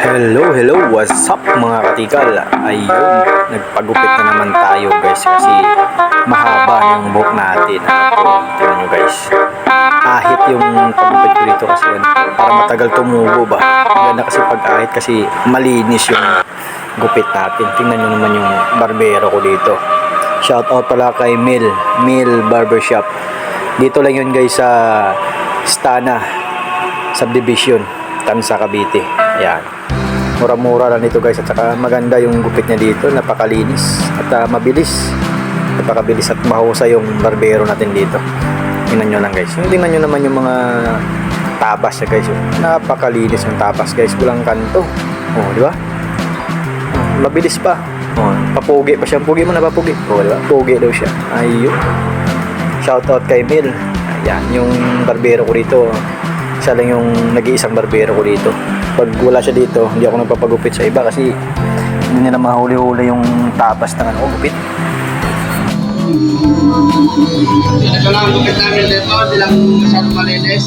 Hello, hello, what's up mga katikal? Ayun, nagpagupit na naman tayo guys kasi mahaba yung buhok natin. At tingnan nyo guys, ahit yung pagupit ko dito kasi yan, para matagal tumubo ba. Ganda kasi pag ahit kasi malinis yung gupit natin. Tingnan nyo naman yung barbero ko dito. Shout out pala kay Mil, Mil Barbershop. Dito lang yun guys sa Stana Subdivision, Tansa, Cavite. Ayan. Mura-mura lang dito guys at saka maganda yung gupit niya dito, napakalinis at ah, mabilis. Napakabilis at mahusay yung barbero natin dito. Tingnan nyo lang guys. Yung tingnan nyo naman yung mga tabas niya guys. Napakalinis yung tabas guys. Walang kanto. Oh, di ba? Mabilis pa. Oh, papugi pa siya. Pugi mo na papugi. Oh, di ba? Pugi daw siya. Ayun. Shoutout kay Mil. Ayan, yung barbero ko dito. Siya lang yung nag-iisang barbero ko dito. Pag wala siya dito, hindi ako nagpapagupit sa iba kasi hindi nila mahuli-huli yung tapas ng ano, gupit. Ito lang ang gupit namin dito, di lang masyadong malinis.